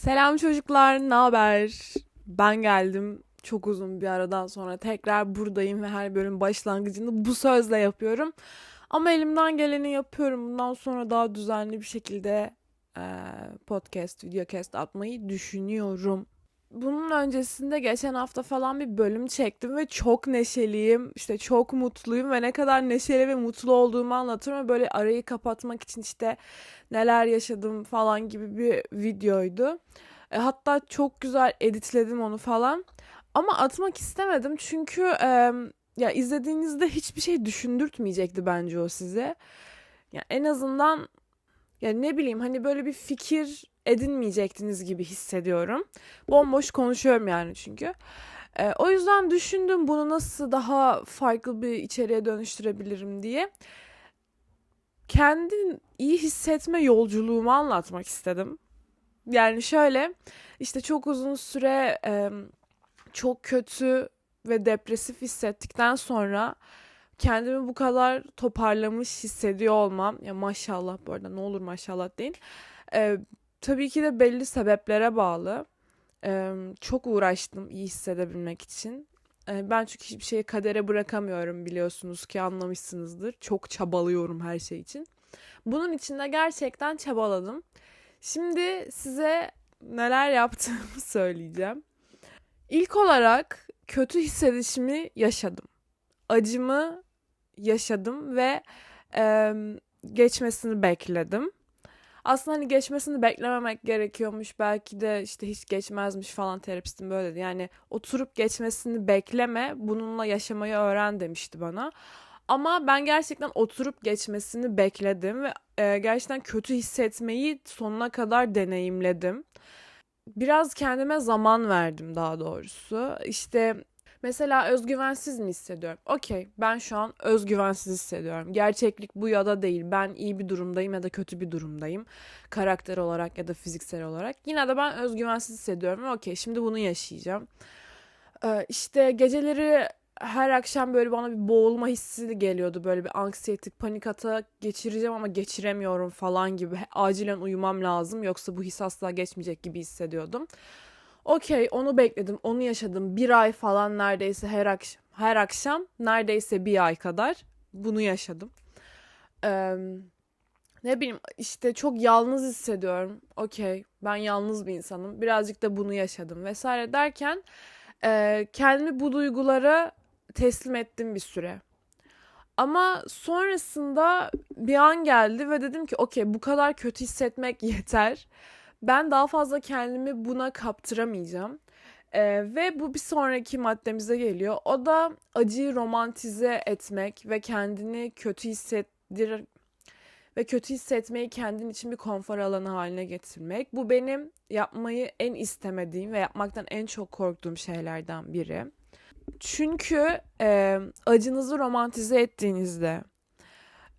Selam çocuklar, ne haber? Ben geldim çok uzun bir aradan sonra tekrar buradayım ve her bölüm başlangıcını bu sözle yapıyorum. Ama elimden geleni yapıyorum. Bundan sonra daha düzenli bir şekilde eee, podcast, videocast atmayı düşünüyorum. Bunun öncesinde geçen hafta falan bir bölüm çektim ve çok neşeliyim. İşte çok mutluyum ve ne kadar neşeli ve mutlu olduğumu anlatıyorum. Ve böyle arayı kapatmak için işte neler yaşadım falan gibi bir videoydu. E, hatta çok güzel editledim onu falan. Ama atmak istemedim çünkü e, ya izlediğinizde hiçbir şey düşündürtmeyecekti bence o size. Ya en azından ya ne bileyim hani böyle bir fikir edinmeyecektiniz gibi hissediyorum. Bomboş konuşuyorum yani çünkü. E, o yüzden düşündüm bunu nasıl daha farklı bir içeriğe dönüştürebilirim diye. Kendi iyi hissetme yolculuğumu anlatmak istedim. Yani şöyle işte çok uzun süre e, çok kötü ve depresif hissettikten sonra kendimi bu kadar toparlamış hissediyor olmam ya maşallah bu arada ne olur maşallah deyin. E, tabii ki de belli sebeplere bağlı. E, çok uğraştım iyi hissedebilmek için. E, ben çünkü hiçbir şeyi kadere bırakamıyorum biliyorsunuz ki anlamışsınızdır. Çok çabalıyorum her şey için. Bunun için de gerçekten çabaladım. Şimdi size neler yaptığımı söyleyeceğim. İlk olarak kötü hissedişimi yaşadım. Acımı yaşadım ve e, geçmesini bekledim. Aslında hani geçmesini beklememek gerekiyormuş. Belki de işte hiç geçmezmiş falan terapistim böyle dedi. Yani oturup geçmesini bekleme, bununla yaşamayı öğren demişti bana. Ama ben gerçekten oturup geçmesini bekledim ve e, gerçekten kötü hissetmeyi sonuna kadar deneyimledim. Biraz kendime zaman verdim daha doğrusu. İşte mesela özgüvensiz mi hissediyorum? Okey, ben şu an özgüvensiz hissediyorum. Gerçeklik bu ya da değil. Ben iyi bir durumdayım ya da kötü bir durumdayım. Karakter olarak ya da fiziksel olarak. Yine de ben özgüvensiz hissediyorum. Okey, şimdi bunu yaşayacağım. Ee, işte geceleri her akşam böyle bana bir boğulma hissi geliyordu. Böyle bir anksiyetik, panik atak geçireceğim ama geçiremiyorum falan gibi. Acilen uyumam lazım yoksa bu his asla geçmeyecek gibi hissediyordum. Okey, onu bekledim, onu yaşadım. Bir ay falan neredeyse her akşam, her akşam neredeyse bir ay kadar bunu yaşadım. Ee, ne bileyim işte çok yalnız hissediyorum. Okey, ben yalnız bir insanım. Birazcık da bunu yaşadım vesaire derken e, kendimi bu duygulara teslim ettim bir süre. Ama sonrasında bir an geldi ve dedim ki okey bu kadar kötü hissetmek yeter. Ben daha fazla kendimi buna kaptıramayacağım. Ee, ve bu bir sonraki maddemize geliyor. O da acıyı romantize etmek ve kendini kötü hissettir ve kötü hissetmeyi kendin için bir konfor alanı haline getirmek. Bu benim yapmayı en istemediğim ve yapmaktan en çok korktuğum şeylerden biri. Çünkü e, acınızı romantize ettiğinizde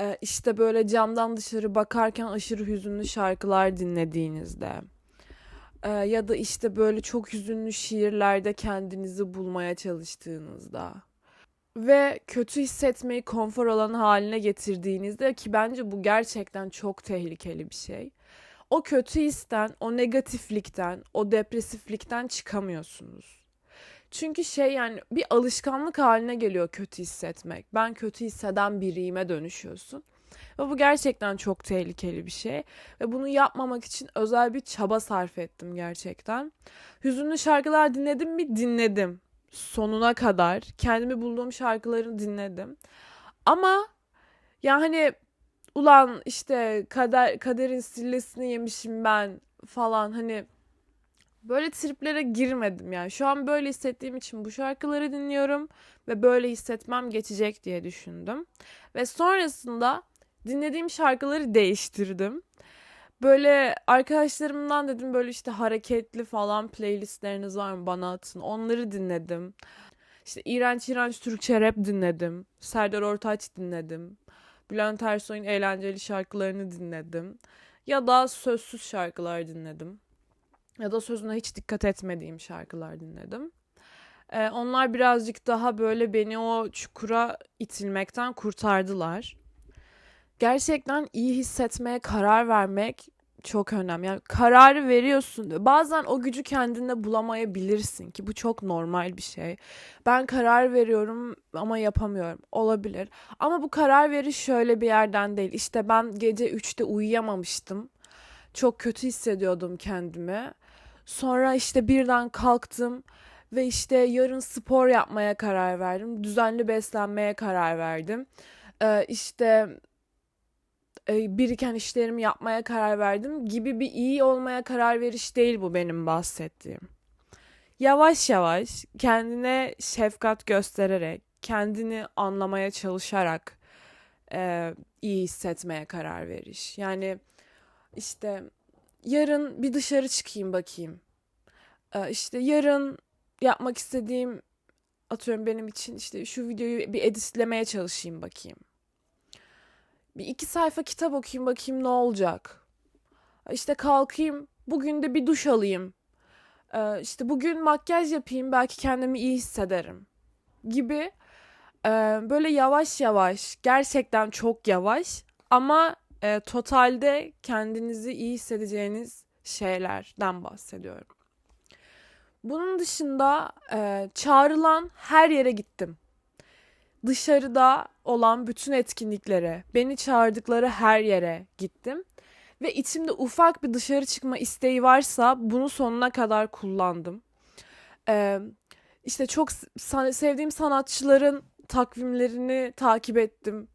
e, işte böyle camdan dışarı bakarken aşırı hüzünlü şarkılar dinlediğinizde e, ya da işte böyle çok hüzünlü şiirlerde kendinizi bulmaya çalıştığınızda ve kötü hissetmeyi konfor alanı haline getirdiğinizde ki bence bu gerçekten çok tehlikeli bir şey. O kötü histen, o negatiflikten, o depresiflikten çıkamıyorsunuz. Çünkü şey yani bir alışkanlık haline geliyor kötü hissetmek. Ben kötü hisseden biriyime dönüşüyorsun. Ve bu gerçekten çok tehlikeli bir şey. Ve bunu yapmamak için özel bir çaba sarf ettim gerçekten. Hüzünlü şarkılar dinledim mi? Dinledim. Sonuna kadar. Kendimi bulduğum şarkıları dinledim. Ama ya hani ulan işte kader, kaderin sillesini yemişim ben falan hani Böyle triplere girmedim yani. Şu an böyle hissettiğim için bu şarkıları dinliyorum ve böyle hissetmem geçecek diye düşündüm. Ve sonrasında dinlediğim şarkıları değiştirdim. Böyle arkadaşlarımdan dedim böyle işte hareketli falan playlistleriniz var mı bana atın. Onları dinledim. İşte iğrenç iğrenç Türkçe rap dinledim. Serdar Ortaç dinledim. Bülent Ersoy'un eğlenceli şarkılarını dinledim. Ya da sözsüz şarkılar dinledim ya da sözüne hiç dikkat etmediğim şarkılar dinledim. Ee, onlar birazcık daha böyle beni o çukura itilmekten kurtardılar. Gerçekten iyi hissetmeye karar vermek çok önemli. Yani kararı veriyorsun. Bazen o gücü kendinde bulamayabilirsin ki bu çok normal bir şey. Ben karar veriyorum ama yapamıyorum. Olabilir. Ama bu karar veriş şöyle bir yerden değil. İşte ben gece 3'te uyuyamamıştım. Çok kötü hissediyordum kendimi. Sonra işte birden kalktım ve işte yarın spor yapmaya karar verdim. Düzenli beslenmeye karar verdim. Ee, işte e, biriken işlerimi yapmaya karar verdim gibi bir iyi olmaya karar veriş değil bu benim bahsettiğim. Yavaş yavaş kendine şefkat göstererek, kendini anlamaya çalışarak e, iyi hissetmeye karar veriş. Yani işte yarın bir dışarı çıkayım bakayım. E, işte yarın yapmak istediğim atıyorum benim için işte şu videoyu bir editlemeye çalışayım bakayım. Bir iki sayfa kitap okuyayım bakayım ne olacak. İşte kalkayım bugün de bir duş alayım. Ee, işte bugün makyaj yapayım belki kendimi iyi hissederim gibi e, böyle yavaş yavaş gerçekten çok yavaş ama e, totalde kendinizi iyi hissedeceğiniz şeylerden bahsediyorum. Bunun dışında e, çağrılan her yere gittim. Dışarıda olan bütün etkinliklere, beni çağırdıkları her yere gittim. Ve içimde ufak bir dışarı çıkma isteği varsa bunu sonuna kadar kullandım. Ee, işte çok sevdiğim sanatçıların takvimlerini takip ettim.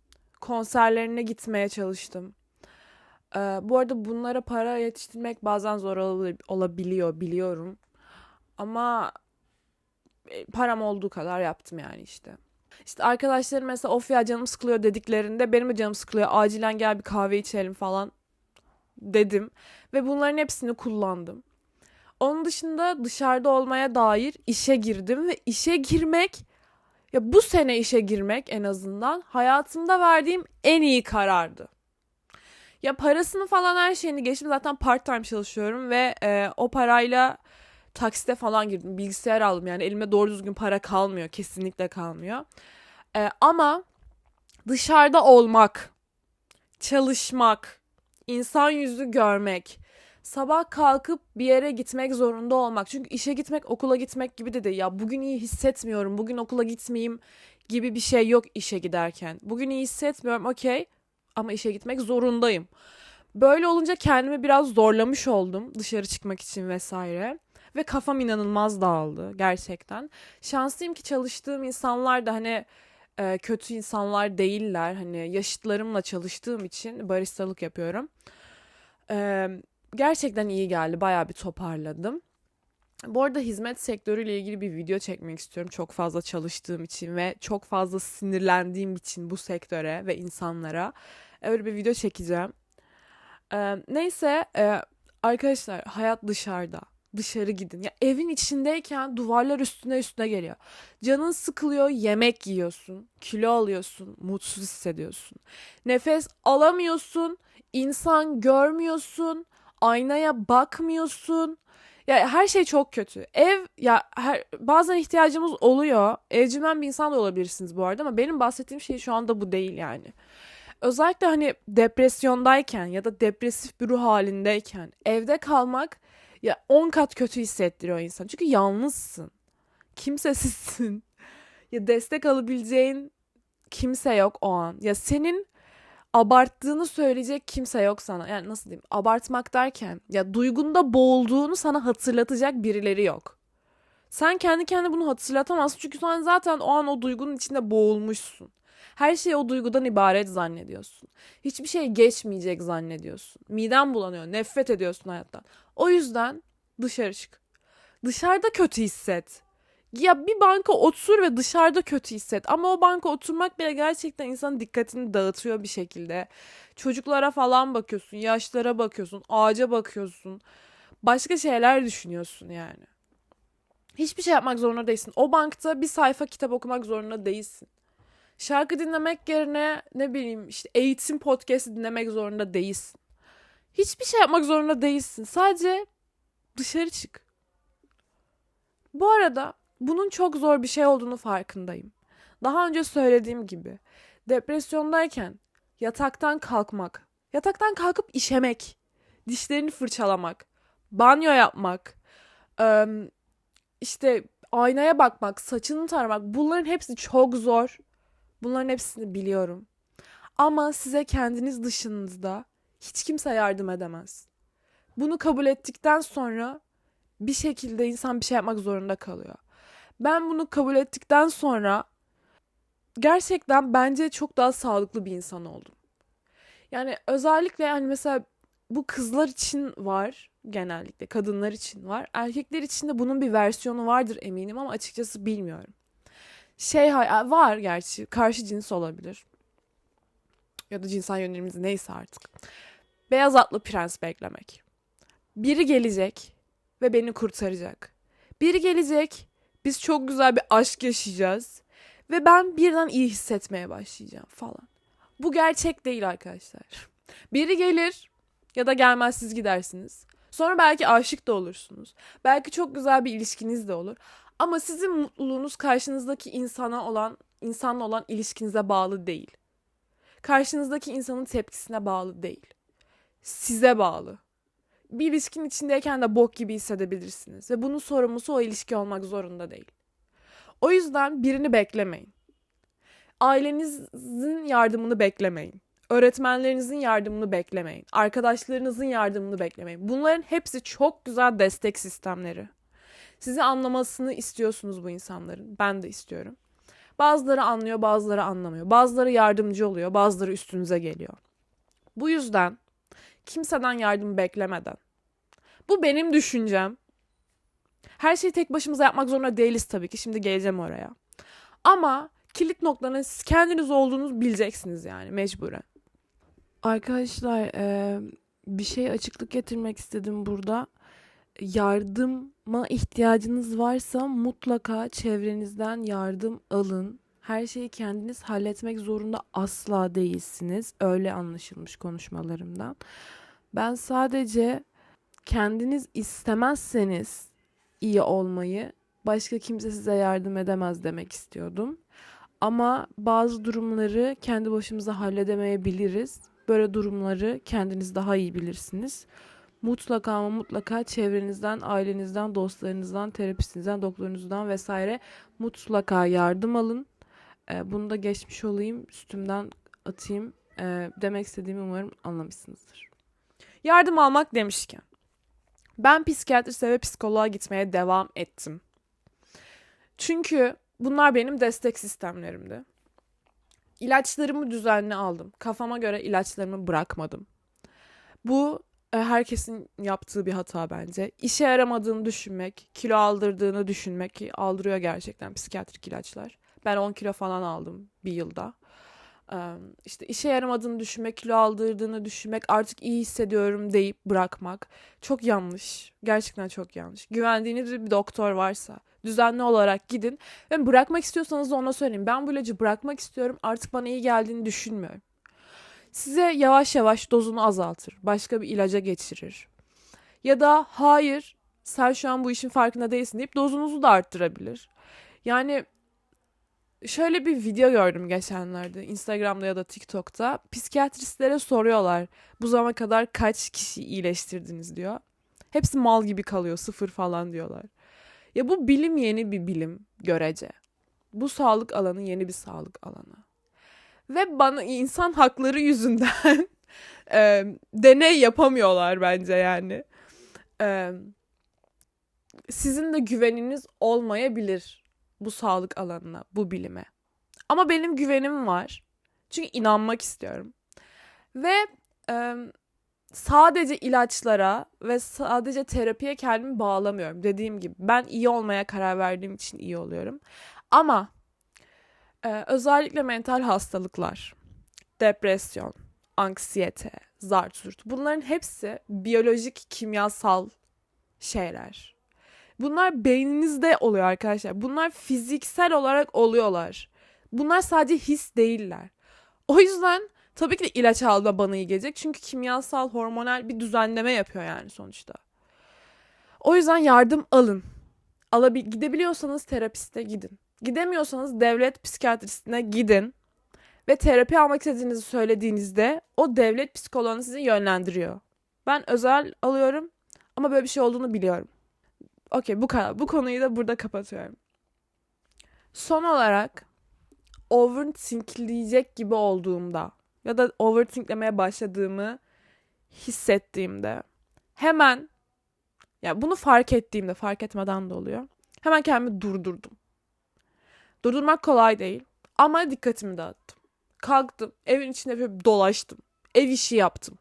Konserlerine gitmeye çalıştım. Ee, bu arada bunlara para yetiştirmek bazen zor olabiliyor biliyorum. Ama e, param olduğu kadar yaptım yani işte. İşte arkadaşlarım mesela of ya canım sıkılıyor dediklerinde benim de canım sıkılıyor acilen gel bir kahve içelim falan dedim. Ve bunların hepsini kullandım. Onun dışında dışarıda olmaya dair işe girdim ve işe girmek ya bu sene işe girmek en azından hayatımda verdiğim en iyi karardı. Ya parasını falan her şeyini geçtim zaten part time çalışıyorum ve e, o parayla taksite falan girdim. Bilgisayar aldım yani elime doğru düzgün para kalmıyor. Kesinlikle kalmıyor. Ee, ama dışarıda olmak, çalışmak, insan yüzü görmek, sabah kalkıp bir yere gitmek zorunda olmak. Çünkü işe gitmek, okula gitmek gibi de. Ya bugün iyi hissetmiyorum, bugün okula gitmeyeyim gibi bir şey yok işe giderken. Bugün iyi hissetmiyorum, okey. Ama işe gitmek zorundayım. Böyle olunca kendimi biraz zorlamış oldum dışarı çıkmak için vesaire. Ve kafam inanılmaz dağıldı gerçekten. Şanslıyım ki çalıştığım insanlar da hani e, kötü insanlar değiller. Hani yaşıtlarımla çalıştığım için baristalık yapıyorum. Gerçekten iyi geldi. Bayağı bir toparladım. Bu arada hizmet sektörüyle ilgili bir video çekmek istiyorum. Çok fazla çalıştığım için ve çok fazla sinirlendiğim için bu sektöre ve insanlara. Öyle bir video çekeceğim. Ee, neyse e, arkadaşlar hayat dışarıda dışarı gidin. Ya evin içindeyken duvarlar üstüne üstüne geliyor. Canın sıkılıyor, yemek yiyorsun, kilo alıyorsun, mutsuz hissediyorsun. Nefes alamıyorsun, insan görmüyorsun, aynaya bakmıyorsun. Ya her şey çok kötü. Ev ya her, bazen ihtiyacımız oluyor. Evcimen bir insan da olabilirsiniz bu arada ama benim bahsettiğim şey şu anda bu değil yani. Özellikle hani depresyondayken ya da depresif bir ruh halindeyken evde kalmak ya 10 kat kötü hissettiriyor insan. Çünkü yalnızsın. Kimsesizsin. ya destek alabileceğin kimse yok o an. Ya senin abarttığını söyleyecek kimse yok sana. Yani nasıl diyeyim? Abartmak derken ya duygunda boğulduğunu sana hatırlatacak birileri yok. Sen kendi kendine bunu hatırlatamazsın çünkü sen zaten o an o duygunun içinde boğulmuşsun. Her şey o duygudan ibaret zannediyorsun. Hiçbir şey geçmeyecek zannediyorsun. Miden bulanıyor, nefret ediyorsun hayattan. O yüzden dışarı çık. Dışarıda kötü hisset. Ya bir banka otur ve dışarıda kötü hisset. Ama o banka oturmak bile gerçekten insanın dikkatini dağıtıyor bir şekilde. Çocuklara falan bakıyorsun, yaşlara bakıyorsun, ağaca bakıyorsun. Başka şeyler düşünüyorsun yani. Hiçbir şey yapmak zorunda değilsin. O bankta bir sayfa kitap okumak zorunda değilsin. Şarkı dinlemek yerine ne bileyim işte eğitim podcast'i dinlemek zorunda değilsin. Hiçbir şey yapmak zorunda değilsin. Sadece dışarı çık. Bu arada bunun çok zor bir şey olduğunu farkındayım. Daha önce söylediğim gibi depresyondayken yataktan kalkmak, yataktan kalkıp işemek dişlerini fırçalamak, banyo yapmak, işte aynaya bakmak, saçını taramak bunların hepsi çok zor. Bunların hepsini biliyorum. Ama size kendiniz dışınızda hiç kimse yardım edemez. Bunu kabul ettikten sonra bir şekilde insan bir şey yapmak zorunda kalıyor. Ben bunu kabul ettikten sonra gerçekten bence çok daha sağlıklı bir insan oldum. Yani özellikle hani mesela bu kızlar için var genellikle kadınlar için var. Erkekler için de bunun bir versiyonu vardır eminim ama açıkçası bilmiyorum. Şey var gerçi karşı cins olabilir. Ya da cinsel yönelimimiz neyse artık. Beyaz atlı prens beklemek. Biri gelecek ve beni kurtaracak. Biri gelecek, biz çok güzel bir aşk yaşayacağız ve ben birden iyi hissetmeye başlayacağım falan. Bu gerçek değil arkadaşlar. Biri gelir ya da gelmez siz gidersiniz. Sonra belki aşık da olursunuz. Belki çok güzel bir ilişkiniz de olur. Ama sizin mutluluğunuz karşınızdaki insana olan, insanla olan ilişkinize bağlı değil. Karşınızdaki insanın tepkisine bağlı değil. Size bağlı. Bir ilişkinin içindeyken de bok gibi hissedebilirsiniz ve bunun sorumlusu o ilişki olmak zorunda değil. O yüzden birini beklemeyin. Ailenizin yardımını beklemeyin. Öğretmenlerinizin yardımını beklemeyin. Arkadaşlarınızın yardımını beklemeyin. Bunların hepsi çok güzel destek sistemleri. Sizi anlamasını istiyorsunuz bu insanların. Ben de istiyorum. Bazıları anlıyor, bazıları anlamıyor. Bazıları yardımcı oluyor, bazıları üstünüze geliyor. Bu yüzden kimseden yardım beklemeden. Bu benim düşüncem. Her şeyi tek başımıza yapmak zorunda değiliz tabii ki. Şimdi geleceğim oraya. Ama kilit noktanın siz kendiniz olduğunuzu bileceksiniz yani mecburen. Arkadaşlar e, bir şey açıklık getirmek istedim burada. Yardıma ihtiyacınız varsa mutlaka çevrenizden yardım alın. Her şeyi kendiniz halletmek zorunda asla değilsiniz. Öyle anlaşılmış konuşmalarımdan. Ben sadece kendiniz istemezseniz iyi olmayı başka kimse size yardım edemez demek istiyordum. Ama bazı durumları kendi başımıza halledemeyebiliriz. Böyle durumları kendiniz daha iyi bilirsiniz. Mutlaka ama mutlaka çevrenizden, ailenizden, dostlarınızdan, terapistinizden, doktorunuzdan vesaire mutlaka yardım alın. Ee, bunu da geçmiş olayım, üstümden atayım. Ee, demek istediğimi umarım anlamışsınızdır. Yardım almak demişken. Ben psikiyatriste ve psikoloğa gitmeye devam ettim. Çünkü bunlar benim destek sistemlerimdi. İlaçlarımı düzenli aldım. Kafama göre ilaçlarımı bırakmadım. Bu e, herkesin yaptığı bir hata bence. İşe yaramadığını düşünmek, kilo aldırdığını düşünmek ki aldırıyor gerçekten psikiyatrik ilaçlar. Ben 10 kilo falan aldım bir yılda. İşte işe yaramadığını düşünmek, kilo aldırdığını düşünmek, artık iyi hissediyorum deyip bırakmak çok yanlış. Gerçekten çok yanlış. Güvendiğiniz bir doktor varsa düzenli olarak gidin ve bırakmak istiyorsanız da ona söyleyin. Ben bu ilacı bırakmak istiyorum. Artık bana iyi geldiğini düşünmüyorum. Size yavaş yavaş dozunu azaltır. Başka bir ilaca geçirir. Ya da hayır sen şu an bu işin farkında değilsin deyip dozunuzu da arttırabilir. Yani şöyle bir video gördüm geçenlerde Instagram'da ya da TikTok'ta. Psikiyatristlere soruyorlar bu zamana kadar kaç kişi iyileştirdiniz diyor. Hepsi mal gibi kalıyor sıfır falan diyorlar. Ya bu bilim yeni bir bilim görece. Bu sağlık alanı yeni bir sağlık alanı. Ve bana insan hakları yüzünden e, deney yapamıyorlar bence yani. E, sizin de güveniniz olmayabilir bu sağlık alanına, bu bilime. Ama benim güvenim var. Çünkü inanmak istiyorum. Ve e, sadece ilaçlara ve sadece terapiye kendimi bağlamıyorum. Dediğim gibi ben iyi olmaya karar verdiğim için iyi oluyorum. Ama e, özellikle mental hastalıklar, depresyon, anksiyete, zartürt bunların hepsi biyolojik, kimyasal şeyler. Bunlar beyninizde oluyor arkadaşlar. Bunlar fiziksel olarak oluyorlar. Bunlar sadece his değiller. O yüzden tabii ki de ilaç alma bana iyi gelecek. Çünkü kimyasal, hormonal bir düzenleme yapıyor yani sonuçta. O yüzden yardım alın. Alabil gidebiliyorsanız terapiste gidin. Gidemiyorsanız devlet psikiyatristine gidin. Ve terapi almak istediğinizi söylediğinizde o devlet psikoloğunu sizi yönlendiriyor. Ben özel alıyorum ama böyle bir şey olduğunu biliyorum. Okey bu kadar. Bu konuyu da burada kapatıyorum. Son olarak overthinkleyecek gibi olduğumda ya da overthinklemeye başladığımı hissettiğimde hemen ya bunu fark ettiğimde fark etmeden de oluyor. Hemen kendimi durdurdum. Durdurmak kolay değil ama dikkatimi dağıttım. Kalktım, evin içinde dolaştım. Ev işi yaptım.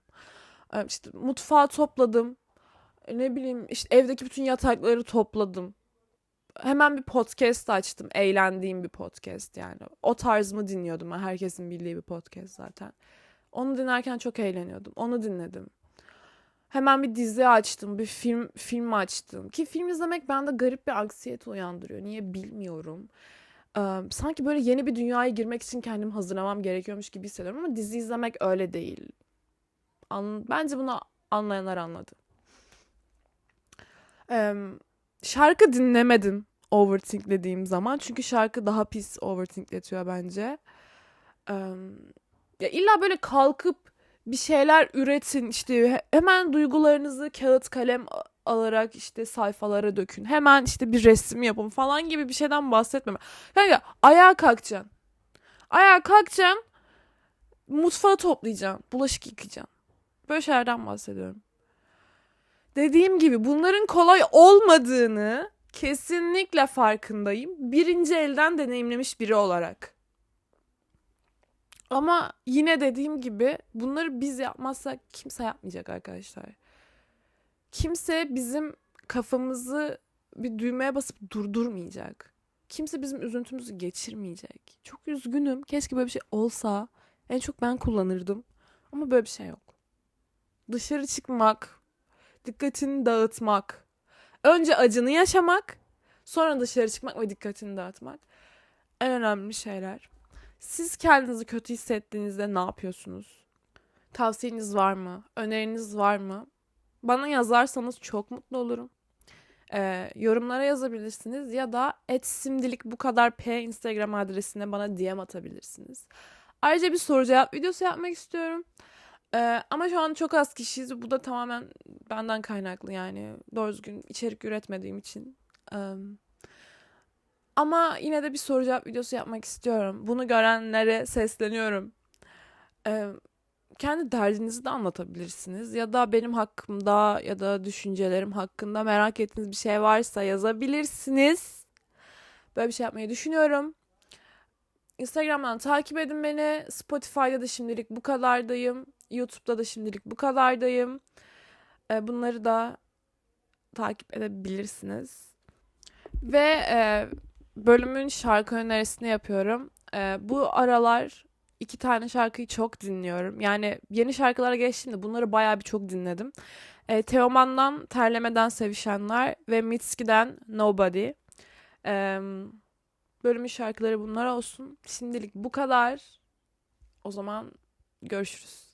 Ee, İşte mutfağı topladım. E, Ne bileyim işte evdeki bütün yatakları topladım. Hemen bir podcast açtım. Eğlendiğim bir podcast yani. O tarzımı dinliyordum. Herkesin bildiği bir podcast zaten. Onu dinlerken çok eğleniyordum. Onu dinledim. Hemen bir dizi açtım, bir film film açtım. Ki film izlemek bende garip bir anksiyete uyandırıyor. Niye bilmiyorum. Ee, sanki böyle yeni bir dünyaya girmek için kendimi hazırlamam gerekiyormuş gibi hissediyorum ama dizi izlemek öyle değil. An- Bence bunu anlayanlar anladı. Şarkı dinlemedim overthinklediğim zaman. Çünkü şarkı daha pis overthinkletiyor bence. Ya illa böyle kalkıp bir şeyler üretin işte he- hemen duygularınızı kağıt kalem alarak işte sayfalara dökün. Hemen işte bir resim yapın falan gibi bir şeyden bahsetmem. Kanka ayağa kalkacaksın. Ayağa kalkacaksın. Mutfağı toplayacaksın. Bulaşık yıkayacaksın. Böyle şeylerden bahsediyorum. Dediğim gibi bunların kolay olmadığını kesinlikle farkındayım. Birinci elden deneyimlemiş biri olarak. Ama yine dediğim gibi bunları biz yapmazsak kimse yapmayacak arkadaşlar. Kimse bizim kafamızı bir düğmeye basıp durdurmayacak. Kimse bizim üzüntümüzü geçirmeyecek. Çok üzgünüm. Keşke böyle bir şey olsa. En çok ben kullanırdım. Ama böyle bir şey yok. Dışarı çıkmak, dikkatini dağıtmak. Önce acını yaşamak, sonra dışarı çıkmak ve dikkatini dağıtmak. En önemli şeyler. Siz kendinizi kötü hissettiğinizde ne yapıyorsunuz? Tavsiyeniz var mı? Öneriniz var mı? Bana yazarsanız çok mutlu olurum. Ee, yorumlara yazabilirsiniz ya da simdilik bu kadar p Instagram adresine bana DM atabilirsiniz. Ayrıca bir soru cevap videosu yapmak istiyorum. Ee, ama şu an çok az kişiyiz. Bu da tamamen benden kaynaklı yani. Doğru düzgün içerik üretmediğim için. Ee, ama yine de bir soru cevap videosu yapmak istiyorum. Bunu görenlere sesleniyorum. Ee, kendi derdinizi de anlatabilirsiniz. Ya da benim hakkımda ya da düşüncelerim hakkında merak ettiğiniz bir şey varsa yazabilirsiniz. Böyle bir şey yapmayı düşünüyorum. Instagram'dan takip edin beni. Spotify'da da şimdilik bu kadardayım. YouTube'da da şimdilik bu kadardayım. Ee, bunları da takip edebilirsiniz. Ve e, bölümün şarkı önerisini yapıyorum. Ee, bu aralar iki tane şarkıyı çok dinliyorum. Yani yeni şarkılara geçtiğimde bunları bayağı bir çok dinledim. Ee, Teoman'dan Terlemeden Sevişenler ve Mitski'den Nobody. Ee, bölümün şarkıları bunlar olsun. Şimdilik bu kadar. O zaman görüşürüz.